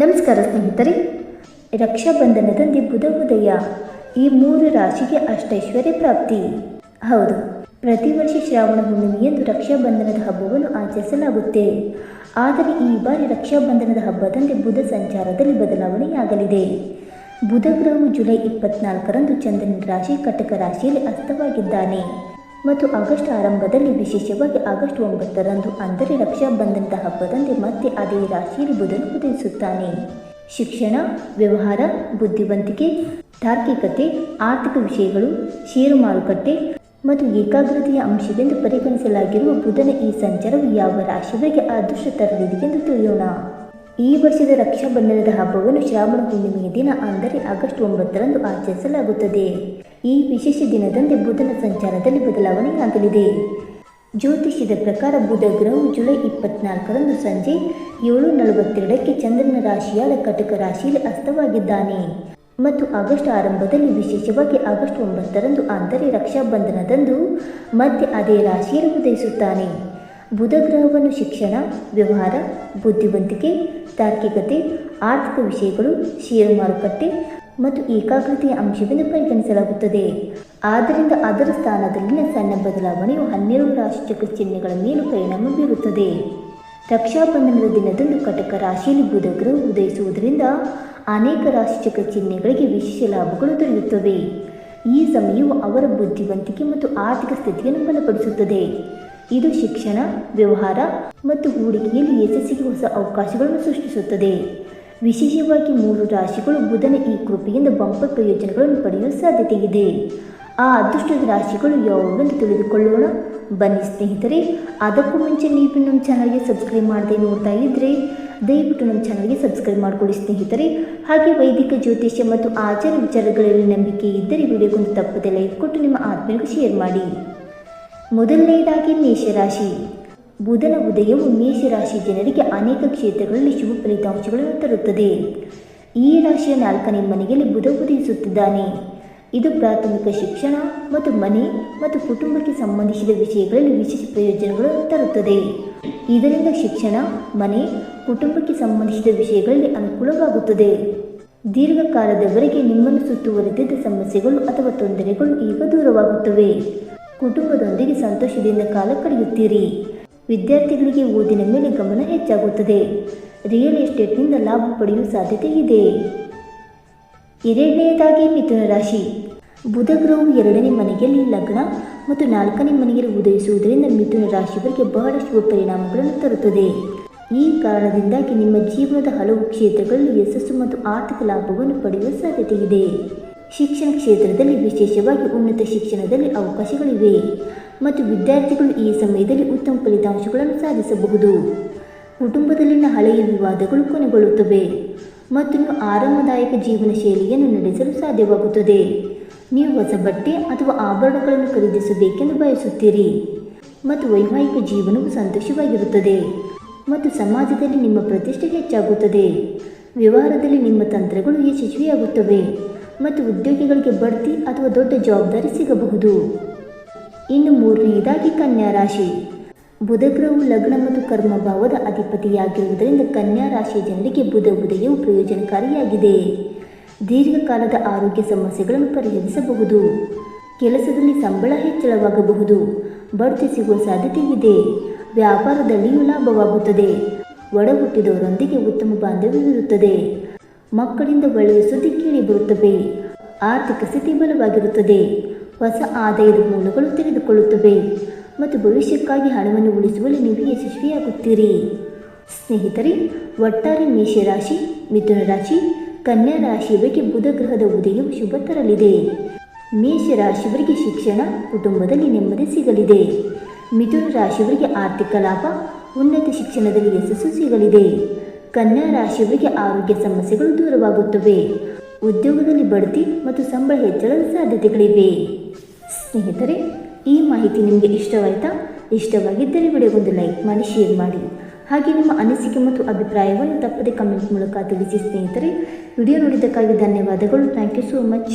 ನಮಸ್ಕಾರ ಸ್ನೇಹಿತರೆ. ರಕ್ಷಾಬಂಧನದಂದು ಬುಧ ಉದಯ. ಈ ಮೂರು ರಾಶಿಗೆ ಅಷ್ಟೈಶ್ವರ್ಯ ಪ್ರಾಪ್ತಿ. ಹೌದು, ಪ್ರತಿ ವರ್ಷ ಶ್ರಾವಣ ಹುಣ್ಣಿಮೆಯಂದು ರಕ್ಷಾಬಂಧನದ ಹಬ್ಬವನ್ನು ಆಚರಿಸಲಾಗುತ್ತೆ. ಆದರೆ ಈ ಬಾರಿ ರಕ್ಷಾಬಂಧನದ ಹಬ್ಬದಂತೆ ಬುಧ ಸಂಚಾರದಲ್ಲಿ ಬದಲಾವಣೆಯಾಗಲಿದೆ. ಬುಧ ಗ್ರಹವು ಜುಲೈ ಇಪ್ಪತ್ನಾಲ್ಕರಂದು ಚಂದ್ರನ ರಾಶಿ ಕಟಕ ರಾಶಿಯಲ್ಲಿ ಅಸ್ತವಾಗಿದ್ದಾನೆ. ಮತ್ತು ಆಗಸ್ಟ್ ಆರಂಭದಲ್ಲಿ ವಿಶೇಷವಾಗಿ ಆಗಸ್ಟ್ ಒಂಬತ್ತರಂದು ಅಂದರೆ ರಕ್ಷಾಬಂಧನದ ಹಬ್ಬದಂದು ಮತ್ತೆ ಅದೇ ರಾಶಿಯಲ್ಲಿ ಬುಧನು ಉದಯಿಸುತ್ತಾನೆ. ಶಿಕ್ಷಣ, ವ್ಯವಹಾರ, ಬುದ್ಧಿವಂತಿಕೆ, ತಾರ್ಕಿಕತೆ, ಆರ್ಥಿಕ ವಿಷಯಗಳು, ಷೇರು ಮಾರುಕಟ್ಟೆ ಮತ್ತು ಏಕಾಗ್ರತೆಯ ಅಂಶವೆಂದು ಪರಿಗಣಿಸಲಾಗಿರುವ ಬುಧನ ಈ ಸಂಚಾರವು ಯಾವ ರಾಶಿಗಳಿಗೆ ಅದೃಷ್ಟ ತರಲಿದೆ ಎಂದು ತಿಳಿಯೋಣ. ಈ ವರ್ಷದ ರಕ್ಷಾಬಂಧನದ ಹಬ್ಬವನ್ನು ಶ್ರಾವಣ ಹುಣ್ಣಿಮೆಯ ದಿನ ಅಂದರೆ ಆಗಸ್ಟ್ ಒಂಬತ್ತರಂದು ಆಚರಿಸಲಾಗುತ್ತದೆ. ಈ ವಿಶೇಷ ದಿನದಂದು ಬುಧನ ಸಂಚಾರದಲ್ಲಿ ಬದಲಾವಣೆಯಾಗಲಿದೆ ಜ್ಯೋತಿಷ್ಯದ ಪ್ರಕಾರ ಬುಧ ಗ್ರಹವು ಜುಲೈ ಇಪ್ಪತ್ನಾಲ್ಕರಂದು ಸಂಜೆ ಏಳು ನಲವತ್ತೆರಡಕ್ಕೆ ಚಂದ್ರನ ರಾಶಿಯಾದ ಕಟಕ ರಾಶಿಯಲ್ಲಿ ಅಸ್ತವಾಗಿದ್ದಾನೆ. ಮತ್ತು ಆಗಸ್ಟ್ ಆರಂಭದಲ್ಲಿ ವಿಶೇಷವಾಗಿ ಆಗಸ್ಟ್ ಒಂಬತ್ತರಂದು ಅಂದರೆ ರಕ್ಷಾಬಂಧನದಂದು ಮತ್ತೆ ಅದೇ ರಾಶಿಯಲ್ಲಿ ಉದಯಿಸುತ್ತಾನೆ. ಬುಧ ಗ್ರಹವನ್ನು ಶಿಕ್ಷಣ, ವ್ಯವಹಾರ, ಬುದ್ಧಿವಂತಿಕೆ, ತಾರ್ಕಿಕತೆ, ಆರ್ಥಿಕ ವಿಷಯಗಳು, ಷೇರು ಮಾರುಕಟ್ಟೆ ಮತ್ತು ಏಕಾಗ್ರತೆಯ ಅಂಶವೆಂದು ಪರಿಗಣಿಸಲಾಗುತ್ತದೆ. ಆದ್ದರಿಂದ ಅದರ ಸ್ಥಾನದಲ್ಲಿನ ಸಣ್ಣ ಬದಲಾವಣೆಯು ಹನ್ನೆರಡು ರಾಶಿಚಕ್ರ ಚಿಹ್ನೆಗಳ ಮೇಲೂ ಪರಿಣಾಮ ಬೀರುತ್ತದೆ. ರಕ್ಷಾಬಂಧನದ ದಿನದಂದು ಕಟಕ ರಾಶಿಯಲ್ಲಿ ಬುಧ ಗ್ರಹ ಉದಯಿಸುವುದರಿಂದ ಅನೇಕ ರಾಶಿಚಕ್ರ ಚಿಹ್ನೆಗಳಿಗೆ ವಿಶೇಷ ಲಾಭಗಳು ದೊರೆಯುತ್ತವೆ. ಈ ಸಮಯವು ಅವರ ಬುದ್ಧಿವಂತಿಕೆ ಮತ್ತು ಆರ್ಥಿಕ ಸ್ಥಿತಿಯನ್ನು ಬಲಪಡಿಸುತ್ತದೆ. ಇದು ಶಿಕ್ಷಣ, ವ್ಯವಹಾರ ಮತ್ತು ಹೂಡಿಕೆಯಲ್ಲಿ ಯಶಸ್ಸಿಗೆ ಹೊಸ ಅವಕಾಶಗಳನ್ನು ಸೃಷ್ಟಿಸುತ್ತದೆ. ವಿಶೇಷವಾಗಿ ಮೂರು ರಾಶಿಗಳು ಬುಧನ ಈ ಕೃಪೆಯಿಂದ ಬಂಪರ್ ಪ್ರಯೋಜನಗಳನ್ನು ಪಡೆಯುವ ಸಾಧ್ಯತೆ ಇದೆ ಆ ಅದೃಷ್ಟದ ರಾಶಿಗಳು ಯಾವುವೆಂದು ತಿಳಿದುಕೊಳ್ಳೋಣ. ಬನ್ನಿ ಸ್ನೇಹಿತರೆ, ಅದಕ್ಕೂ ಮುಂಚೆ ನೀವು ನಮ್ಮ ಚಾನಲ್ಗೆ ಸಬ್ಸ್ಕ್ರೈಬ್ ಮಾಡದೆ ನೋಡ್ತಾ ಇದ್ದರೆ ದಯವಿಟ್ಟು ನಮ್ಮ ಚಾನಲ್ಗೆ ಸಬ್ಸ್ಕ್ರೈಬ್ ಮಾಡಿಕೊಳ್ಳಿ ಸ್ನೇಹಿತರೆ. ಹಾಗೆ ವೈದಿಕ, ಜ್ಯೋತಿಷ್ಯ ಮತ್ತು ಆಚಾರ ವಿಚಾರಗಳಲ್ಲಿ ನಂಬಿಕೆ ಇದ್ದರೆ ವಿಡಿಯೋಗೊಂದು ತಪ್ಪದೆ ಲೈಕ್ ಕೊಟ್ಟು ನಿಮ್ಮ ಆತ್ಮೀಯರಿಗೂ ಶೇರ್ ಮಾಡಿ. ಮೊದಲನೆಯದಾಗಿ ಮೇಷರಾಶಿ. ಬುಧನ ಉದಯವು ಮೇಷರಾಶಿ ಜನರಿಗೆ ಅನೇಕ ಕ್ಷೇತ್ರಗಳಲ್ಲಿ ಶುಭ ಫಲಿತಾಂಶಗಳನ್ನು ತರುತ್ತದೆ. ಈ ರಾಶಿಯ ನಾಲ್ಕನೇ ಮನೆಯಲ್ಲಿ ಬುಧ ಉದಯಿಸುತ್ತಿದ್ದಾನೆ. ಇದು ಪ್ರಾಥಮಿಕ ಶಿಕ್ಷಣ ಮತ್ತು ಮನೆ ಮತ್ತು ಕುಟುಂಬಕ್ಕೆ ಸಂಬಂಧಿಸಿದ ವಿಷಯಗಳಲ್ಲಿ ವಿಶೇಷ ಪ್ರಯೋಜನಗಳನ್ನು ತರುತ್ತದೆ. ಇದರಿಂದ ಶಿಕ್ಷಣ, ಮನೆ, ಕುಟುಂಬಕ್ಕೆ ಸಂಬಂಧಿಸಿದ ವಿಷಯಗಳಲ್ಲಿ ಅನುಕೂಲವಾಗುತ್ತದೆ. ದೀರ್ಘಕಾಲದವರೆಗೆ ನಿಮ್ಮನ್ನು ಸುತ್ತುವರೆದಿದ್ದ ಸಮಸ್ಯೆಗಳು ಅಥವಾ ತೊಂದರೆಗಳು ಈಗ ದೂರವಾಗುತ್ತವೆ. ಕುಟುಂಬದೊಂದಿಗೆ ಸಂತೋಷದಿಂದ ಕಾಲ ಕಳೆಯುತ್ತೀರಿ. ವಿದ್ಯಾರ್ಥಿಗಳಿಗೆ ಓದಿನ ಮೇಲೆ ಗಮನ ಹೆಚ್ಚಾಗುತ್ತದೆ. ರಿಯಲ್ ಎಸ್ಟೇಟ್ನಿಂದ ಲಾಭ ಪಡೆಯುವ ಸಾಧ್ಯತೆ ಇದೆ. ಎರಡನೆಯದಾಗಿ ಮಿಥುನ ರಾಶಿ. ಬುಧ ಗ್ರಹವು ಎರಡನೇ ಮನೆಯಲ್ಲಿ ಲಗ್ನ ಮತ್ತು ನಾಲ್ಕನೇ ಮನೆಯಲ್ಲಿ ಉದಯಿಸುವುದರಿಂದ ಮಿಥುನ ರಾಶಿಯವರಿಗೆ ಬಹಳ ಶುಭ ಪರಿಣಾಮಗಳನ್ನು ತರುತ್ತದೆ. ಈ ಕಾರಣದಿಂದಾಗಿ ನಿಮ್ಮ ಜೀವನದ ಹಲವು ಕ್ಷೇತ್ರಗಳಲ್ಲಿ ಯಶಸ್ಸು ಮತ್ತು ಆರ್ಥಿಕ ಲಾಭವನ್ನು ಪಡೆಯುವ ಸಾಧ್ಯತೆ ಇದೆ ಶಿಕ್ಷಣ ಕ್ಷೇತ್ರದಲ್ಲಿ ವಿಶೇಷವಾಗಿ ಉನ್ನತ ಶಿಕ್ಷಣದಲ್ಲಿ ಅವಕಾಶಗಳಿವೆ ಮತ್ತು ವಿದ್ಯಾರ್ಥಿಗಳು ಈ ಸಮಯದಲ್ಲಿ ಉತ್ತಮ ಫಲಿತಾಂಶಗಳನ್ನು ಸಾಧಿಸಬಹುದು. ಕುಟುಂಬದಲ್ಲಿನ ಹಳೆಯ ವಿವಾದಗಳು ಕೊನೆಗೊಳ್ಳುತ್ತವೆ ಮತ್ತು ನೀವು ಆರಾಮದಾಯಕ ಜೀವನ ಶೈಲಿಯನ್ನು ನಡೆಸಲು ಸಾಧ್ಯವಾಗುತ್ತದೆ. ನೀವು ಹೊಸ ಬಟ್ಟೆ ಅಥವಾ ಆಭರಣಗಳನ್ನು ಖರೀದಿಸಬೇಕೆಂದು ಬಯಸುತ್ತೀರಿ ಮತ್ತು ವೈವಾಹಿಕ ಜೀವನವು ಸಂತೋಷವಾಗಿರುತ್ತದೆ ಮತ್ತು ಸಮಾಜದಲ್ಲಿ ನಿಮ್ಮ ಪ್ರತಿಷ್ಠೆ ಹೆಚ್ಚಾಗುತ್ತದೆ. ವ್ಯವಹಾರದಲ್ಲಿ ನಿಮ್ಮ ತಂತ್ರಗಳು ಯಶಸ್ವಿಯಾಗುತ್ತವೆ ಮತ್ತು ಉದ್ಯೋಗಿಗಳಿಗೆ ಬಡ್ತಿ ಅಥವಾ ದೊಡ್ಡ ಜವಾಬ್ದಾರಿ ಸಿಗಬಹುದು. ಇನ್ನು ಮೂರನೆಯದಾಗಿ ಕನ್ಯಾ ರಾಶಿ. ಬುಧ ಗ್ರಹವು ಲಗ್ನ ಮತ್ತು ಕರ್ಮ ಭಾವದ ಅಧಿಪತಿಯಾಗಿರುವುದರಿಂದ ಕನ್ಯಾ ರಾಶಿಯ ಜನರಿಗೆ ಬುಧ ಉದಯವು ಪ್ರಯೋಜನಕಾರಿಯಾಗಿದೆ. ದೀರ್ಘಕಾಲದ ಆರೋಗ್ಯ ಸಮಸ್ಯೆಗಳನ್ನು ಪರಿಹರಿಸಬಹುದು. ಕೆಲಸದಲ್ಲಿ ಸಂಬಳ ಹೆಚ್ಚಳವಾಗಬಹುದು. ಬಡ್ತಿ ಸಿಗುವ ಸಾಧ್ಯತೆ ಇದೆ ವ್ಯಾಪಾರದಲ್ಲಿಯೂ ಲಾಭವಾಗುತ್ತದೆ. ಒಡಹುಟ್ಟಿದವರೊಂದಿಗೆ ಉತ್ತಮ ಬಾಂಧವ್ಯವಿರುತ್ತದೆ. ಮಕ್ಕಳಿಂದ ಒಳ್ಳೆಯ ಸುದ್ದಿ ಕೇಳಿ ಬರುತ್ತವೆ. ಆರ್ಥಿಕ ಸ್ಥಿತಿ ಬಲವಾಗಿರುತ್ತದೆ. ಹೊಸ ಆದಾಯದ ಮೂಲಗಳು ತೆಗೆದುಕೊಳ್ಳುತ್ತವೆ. ಮತ್ತು ಭವಿಷ್ಯಕ್ಕಾಗಿ ಹಣವನ್ನು ಉಳಿಸುವಲ್ಲಿ ನೀವು ಯಶಸ್ವಿಯಾಗುತ್ತೀರಿ. ಸ್ನೇಹಿತರೆ, ಒಟ್ಟಾರೆ ಮೇಷರಾಶಿ ಮಿಥುನ ರಾಶಿ, ಕನ್ಯಾ ರಾಶಿಯವರಿಗೆ ಬುಧ ಗ್ರಹದ ಉದಯವು ಶುಭ ತರಲಿದೆ. ಮೇಷರಾಶಿಯವರಿಗೆ ಶಿಕ್ಷಣ, ಕುಟುಂಬದಲ್ಲಿ ನೆಮ್ಮದಿ ಸಿಗಲಿದೆ. ಮಿಥುನ ರಾಶಿಯವರಿಗೆ ಆರ್ಥಿಕ ಲಾಭ, ಉನ್ನತ ಶಿಕ್ಷಣದಲ್ಲಿ ಯಶಸ್ಸು ಸಿಗಲಿದೆ. ಕನ್ಯಾ ರಾಶಿಯವರಿಗೆ ಆರೋಗ್ಯ ಸಮಸ್ಯೆಗಳು ದೂರವಾಗುತ್ತವೆ. ಉದ್ಯೋಗದಲ್ಲಿ ಬಡ್ತಿ ಮತ್ತು ಸಂಬಳ ಹೆಚ್ಚಳದ ಸಾಧ್ಯತೆಗಳಿವೆ. ಸ್ನೇಹಿತರೆ, ಈ ಮಾಹಿತಿ ನಿಮಗೆ ಇಷ್ಟವಾಯಿತಾ? ಇಷ್ಟವಾಗಿದ್ದರೆ ವಿಡಿಯೋಗೊಂದು ಲೈಕ್ ಮಾಡಿ, ಶೇರ್ ಮಾಡಿ. ಹಾಗೆ ನಿಮ್ಮ ಅನಿಸಿಕೆ ಮತ್ತು ಅಭಿಪ್ರಾಯವನ್ನು ತಪ್ಪದೆ ಕಮೆಂಟ್ ಮೂಲಕ ತಿಳಿಸಿ ಸ್ನೇಹಿತರೆ. ವಿಡಿಯೋ ನೋಡಿದ್ದಕ್ಕಾಗಿ ಧನ್ಯವಾದಗಳು. Thank you so much